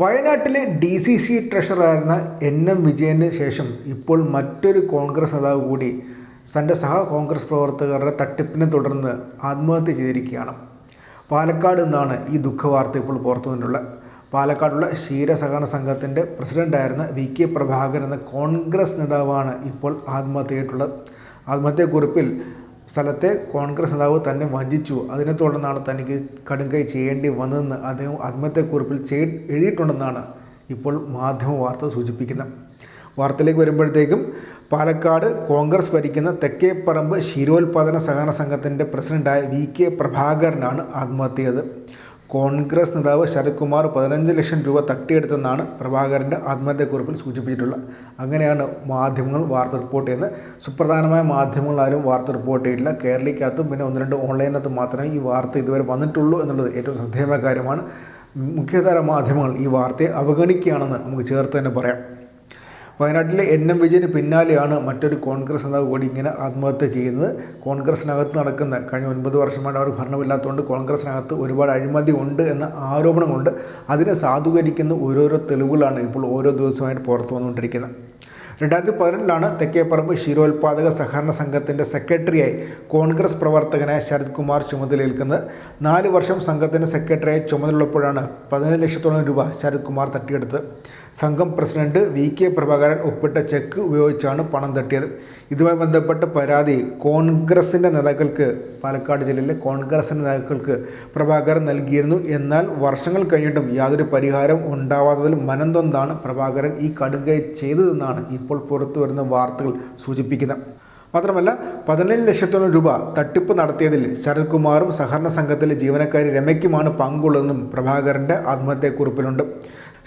വയനാട്ടിലെ D C C ട്രഷറായിരുന്ന N M വിജയന് ശേഷം ഇപ്പോൾ മറ്റൊരു കോൺഗ്രസ് നേതാവ് കൂടി തന്റെ സഹ കോൺഗ്രസ് പ്രവർത്തകരുടെ തട്ടിപ്പിനെ തുടർന്ന് ആത്മഹത്യ ചെയ്തിരിക്കുകയാണ്. പാലക്കാട് നിന്നാണ് ഈ ദുഃഖവാർത്ത ഇപ്പോൾ പുറത്തു വന്നിട്ടുള്ളത്. പാലക്കാടുള്ള ക്ഷീരസഹകരണ സംഘത്തിന്റെ പ്രസിഡന്റായിരുന്ന വി കെ പ്രഭാകർ എന്ന കോൺഗ്രസ് നേതാവാണ് ഇപ്പോൾ ആത്മഹത്യ ചെയ്തിട്ടുള്ളത് ആത്മഹത്യക്കുറിപ്പിൽ സ്ഥലത്തെ കോൺഗ്രസ് നേതാവ് തന്നെ വഞ്ചിച്ചു. അതിനെ തുടർന്നാണ് തനിക്ക് കടുങ്കൈ ചെയ്യേണ്ടി വന്നതെന്ന് അദ്ദേഹം ആത്മഹത്യക്കുറിപ്പിൽ ചെയ് എഴുതിയിട്ടുണ്ടെന്നാണ് ഇപ്പോൾ മാധ്യമ വാർത്ത സൂചിപ്പിക്കുന്നത്. വാർത്തയിലേക്ക് വരുമ്പോഴത്തേക്കും പാലക്കാട് കോൺഗ്രസ് ഭരിക്കുന്ന തെക്കേപ്പറമ്പ് ക്ഷീരോത്പാദന സഹകരണ സംഘത്തിന്റെ പ്രസിഡന്റായ വി കെ പ്രഭാകരനാണ് ആത്മഹത്യ ചെയ്തത് കോൺഗ്രസ് നേതാവ് ശരത് കുമാർ പതിനഞ്ച് ലക്ഷം രൂപ തട്ടിയെടുത്തെന്നാണ് പ്രഭാകരന്റെ ആത്മഹത്യക്കുറിപ്പിൽ സൂചിപ്പിച്ചിട്ടുള്ളത്. അങ്ങനെയാണ് മാധ്യമങ്ങൾ വാർത്ത റിപ്പോർട്ട് ചെയ്യുന്നത്. സുപ്രധാനമായ മാധ്യമങ്ങൾ ആരും വാർത്ത റിപ്പോർട്ട് ചെയ്തിട്ടില്ല. കേരളയ്ക്കകത്തും പിന്നെ ഒന്ന് രണ്ട് ഓൺലൈനകത്തും മാത്രമേ ഈ വാർത്ത ഇതുവരെ വന്നിട്ടുള്ളൂ എന്നുള്ളത് ഏറ്റവും ശ്രദ്ധേയമായ കാര്യമാണ്. മുഖ്യധാര മാധ്യമങ്ങൾ ഈ വാർത്തയെ അവഗണിക്കുകയാണെന്ന് നമുക്ക് ചേർത്ത് തന്നെ പറയാം. വയനാട്ടിലെ എൻ എം വിജയന് പിന്നാലെയാണ് മറ്റൊരു കോൺഗ്രസ് നേതാവ് കൂടി ഇങ്ങനെ ആത്മഹത്യ ചെയ്യുന്നത്. കോൺഗ്രസിനകത്ത് നടക്കുന്ന കഴിഞ്ഞ ഒൻപത് വർഷമായിട്ട് അവർ ഭരണമില്ലാത്തതുകൊണ്ട് കോൺഗ്രസിനകത്ത് ഒരുപാട് അഴിമതി ഉണ്ട് എന്ന ആരോപണമുണ്ട്. അതിനെ സാധൂകരിക്കുന്ന ഓരോരോ തെളിവുകളാണ് ഇപ്പോൾ ഓരോ ദിവസമായിട്ട് പുറത്തു വന്നുകൊണ്ടിരിക്കുന്നത്. രണ്ടായിരത്തി പതിനെട്ടിലാണ് തെക്കേപ്പറമ്പ് ക്ഷീരോത്പാദക സഹകരണ സംഘത്തിന്റെ സെക്രട്ടറിയായി കോൺഗ്രസ് പ്രവർത്തകനായ ശരത് കുമാർ ചുമതലയേൽക്കുന്നത് നാല് വർഷം സംഘത്തിന്റെ സെക്രട്ടറിയായി ചുമതലയുള്ളപ്പോഴാണ് പതിനഞ്ച് ലക്ഷത്തോളം രൂപ ശരത് കുമാർ തട്ടിയെടുത്തത്. സംഘം പ്രസിഡന്റ് വി കെ പ്രഭാകരൻ ഒപ്പിട്ട ചെക്ക് ഉപയോഗിച്ചാണ് പണം തട്ടിയത്. ഇതുമായി ബന്ധപ്പെട്ട പരാതി കോൺഗ്രസിന്റെ നേതാക്കൾക്ക് പാലക്കാട് ജില്ലയിലെ കോൺഗ്രസിന്റെ നേതാക്കൾക്ക് പ്രഭാകരൻ നൽകിയിരുന്നു. എന്നാൽ വർഷങ്ങൾ കഴിഞ്ഞിട്ടും യാതൊരു പരിഹാരം ഉണ്ടാവാത്തതിൽ മനം തൊന്നാണ് പ്രഭാകരൻ ഈ കടുകൈ ചെയ്തതെന്നാണ് ഇപ്പോൾ പുറത്തു വരുന്ന വാർത്തകൾ സൂചിപ്പിക്കുന്നത് മാത്രമല്ല പതിനേഴ് ലക്ഷത്തോളം രൂപ തട്ടിപ്പ് നടത്തിയതിൽ ശരത്കുമാറും സഹകരണ സംഘത്തിലെ ജീവനക്കാരി രമയ്ക്കുമാണ് പങ്കുള്ളതെന്നും പ്രഭാകരന്റെ ആത്മഹത്യക്കുറിപ്പിലുണ്ട്.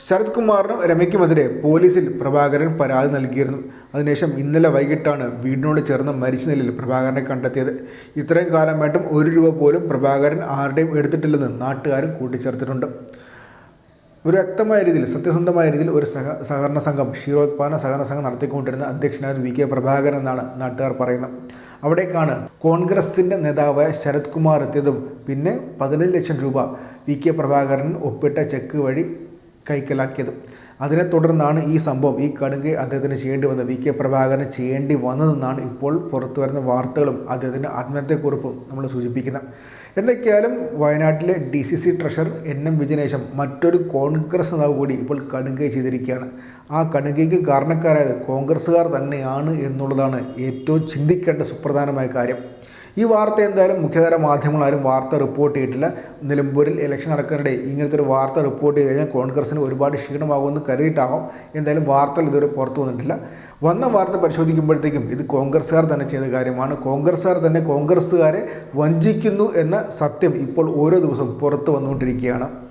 ശരത് കുമാറിനും രമയ്ക്കുമെതിരെ പോലീസിൽ പ്രഭാകരൻ പരാതി നൽകിയിരുന്നു. അതിനുശേഷം ഇന്നലെ വൈകിട്ടാണ് വീടിനോട് ചേർന്ന് മരിച്ച നിലയിൽ പ്രഭാകരനെ കണ്ടെത്തിയത്. ഇത്രയും കാലമായിട്ടും ഒരു രൂപ പോലും പ്രഭാകരൻ ആരുടെയും എടുത്തിട്ടില്ലെന്ന് നാട്ടുകാരും കൂട്ടിച്ചേർത്തിട്ടുണ്ട്. ഒരു വ്യക്തമായ രീതിയിൽ സത്യസന്ധമായ രീതിയിൽ ഒരു സഹ സഹകരണ സംഘം ക്ഷീരോത്പാദന സഹകരണ സംഘം നടത്തിക്കൊണ്ടിരുന്ന അധ്യക്ഷനായ വി കെ പ്രഭാകരൻ എന്നാണ് നാട്ടുകാർ പറയുന്നത്. അവിടേക്കാണ് കോൺഗ്രസിന്റെ നേതാവായ ശരത് കുമാർ എത്തിയതും പിന്നെ പതിനഞ്ച് ലക്ഷം രൂപ വി കെ പ്രഭാകരൻ ഒപ്പിട്ട ചെക്ക് വഴി കൈക്കലാക്കിയതും. അതിനെ തുടർന്നാണ് ഈ സംഭവം. ഈ കടുങ്ക് അദ്ദേഹത്തിന് ചെയ്യേണ്ടി വന്നത്. വി കെ പ്രഭാകരന് ചെയ്യേണ്ടി വന്നതെന്നാണ് ഇപ്പോൾ പുറത്തു വരുന്ന വാർത്തകളും അദ്ദേഹത്തിന്റെ ആത്മഹത്യക്കുറിപ്പും നമ്മൾ സൂചിപ്പിക്കുന്നത്. എന്തൊക്കെയായാലും വയനാട്ടിലെ D C C treasurer N M വിജയനേശം മറ്റൊരു കോൺഗ്രസ് നേതാവ് കൂടി ഇപ്പോൾ കടുങ്കൈ ചെയ്തിരിക്കുകയാണ്. ആ കടുങ്കൈക്ക് കാരണക്കാരായത് കോൺഗ്രസ്സുകാർ തന്നെയാണ് എന്നുള്ളതാണ് ഏറ്റവും ചിന്തിക്കേണ്ട സുപ്രധാനമായ കാര്യം. ഈ വാർത്ത എന്തായാലും മുഖ്യധാര മാധ്യമങ്ങൾ ആരും വാർത്ത റിപ്പോർട്ട് ചെയ്തിട്ടില്ല. നിലമ്പൂരിൽ ഇലക്ഷൻ നടക്കാനിടെ ഇങ്ങനത്തെ ഒരു വാർത്ത റിപ്പോർട്ട് ചെയ്ത് കഴിഞ്ഞാൽ കോൺഗ്രസിന് ഒരുപാട് ക്ഷീണമാകുമെന്ന് കരുതിയിട്ടാകും. എന്തായാലും വാർത്തകൾ ഇതുവരെ പുറത്തു വന്നിട്ടില്ല. വന്ന വാർത്ത പരിശോധിക്കുമ്പോഴത്തേക്കും ഇത് കോൺഗ്രസ്സുകാർ തന്നെ ചെയ്ത കാര്യമാണ്. കോൺഗ്രസ്സുകാർ തന്നെ കോൺഗ്രസ്സുകാരെ വഞ്ചിക്കുന്നു എന്ന സത്യം ഇപ്പോൾ ഓരോ ദിവസവും പുറത്ത് വന്നുകൊണ്ടിരിക്കുകയാണ്.